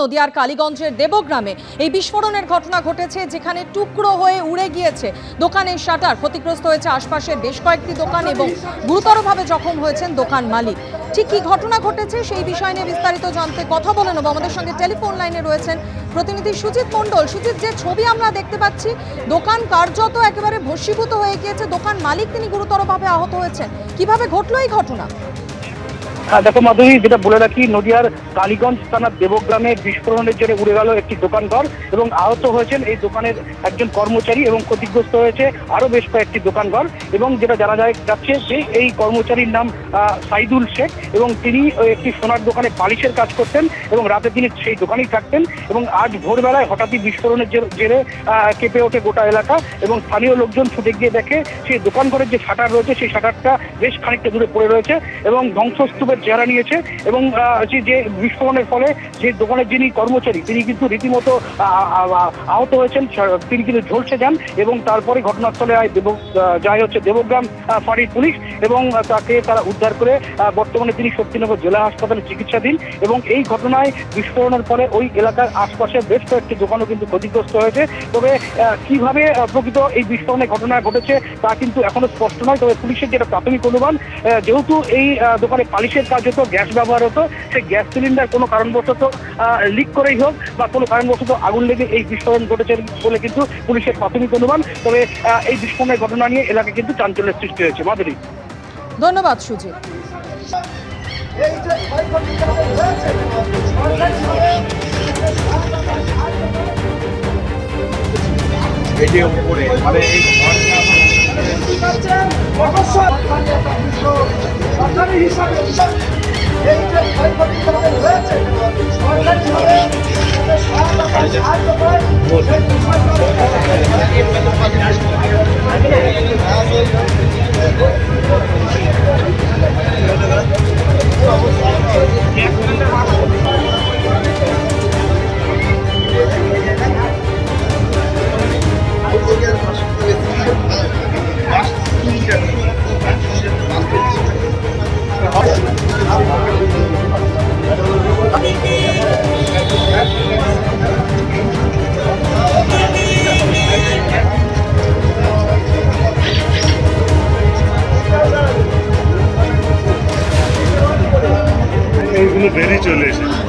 নদিয়ার কালীগঞ্জের দেবগ্রামে এই বিস্ফোরণের ঘটনা ঘটেছে, যেখানে টুকরো হয়ে উড়ে গিয়েছে। দোকানের শাটার ক্ষতিগ্রস্ত হয়েছে আশপাশের বেশ কয়েকটি দোকান এবং গুরুতরভাবে জখম হয়েছেন দোকান মালিক। ঠিক কি ঘটনা ঘটেছে সেই বিষয় নিয়ে বিস্তারিত জানতে কথা বলে নেব। আমাদের সঙ্গে টেলিফোন লাইনে রয়েছেন প্রতিনিধি সুজিত মণ্ডল। সুজিত, যে ছবি আমরা দেখতে পাচ্ছি, দোকান কার্যত একেবারে ভস্মীভূত হয়ে গিয়েছে। দোকান মালিক তিনি গুরুতরভাবে আহত হয়েছেন। কীভাবে ঘটলো এই ঘটনা? দেখো মাধুরী, যেটা বলে রাখি, নদিয়ার কালীগঞ্জ থানার দেবগ্রামে বিস্ফোরণের জেরে উড়ে গেল একটি দোকানঘর এবং আহত হয়েছেন এই দোকানের একজন কর্মচারী এবং ক্ষতিগ্রস্ত হয়েছে আরও বেশ কয়েকটি দোকানঘর এবং যেটা জানা যায় যাচ্ছে যে এই কর্মচারীর নাম সাইদুল শেখ এবং তিনি একটি সোনার দোকানে পালিশের কাজ করতেন এবং রাতে তিনি সেই দোকানেই থাকতেন এবং আজ ভোরবেলায় হঠাৎই বিস্ফোরণের জেরে কেঁপে ওঠে গোটা এলাকা এবং স্থানীয় লোকজন ছুটে গিয়ে দেখে সেই দোকানঘরের যে শাটার রয়েছে সেই শাটারটা বেশ খানিকটা দূরে পড়ে রয়েছে এবং ধ্বংসস্তূপের চেহারা নিয়েছে এবং যে বিস্ফোরণের ফলে যে দোকানের যিনি কর্মচারী তিনি কিন্তু রীতিমতো আহ, আহ, আহত হয়েছেন। তিনি কিন্তু ঝলসে যান এবং তারপরে ঘটনাস্থলে দেব যায় হচ্ছে দেবগ্রাম ফাঁড়ির পুলিশ এবং তাকে তারা উদ্ধার করে বর্তমানে তিনি শক্তিনগর জেলা হাসপাতালে চিকিৎসাধীন এবং এই ঘটনায় বিস্ফোরণের ফলে ওই এলাকার আশপাশে বেশ কয়েকটি দোকানও কিন্তু ক্ষতিগ্রস্ত হয়েছে। তবে কীভাবে প্রকৃত এই বিস্ফোরণের ঘটনা ঘটেছে তা কিন্তু এখনও স্পষ্ট নয়। তবে পুলিশের যেটা প্রাথমিক অনুমান যেহেতু এই দোকানে পালিশের কাজ হতো গ্যাস ব্যবহার হতো সেই গ্যাস সিলিন্ডার কোনো কারণবশত লিক করেই হোক বা কোনো কারণবশত আগুন লেগে এই বিস্ফোরণ ঘটেছে বলে কিন্তু পুলিশের প্রাথমিক অনুমান। তবে এই বিস্ফোরণের ঘটনা নিয়ে এলাকায় কিন্তু চাঞ্চল্যের সৃষ্টি হয়েছে। মাধুরী। ধন্যবাদ সুজিত। এই যে উপরে মানে এই ঘরটা সরকারি হিসাবে এই যে ক্ষয়ক্ষতি হয়েছে সরকারি ভাবে সাহায্য করে এগুলো বেরিয়ে চলে এসেছে।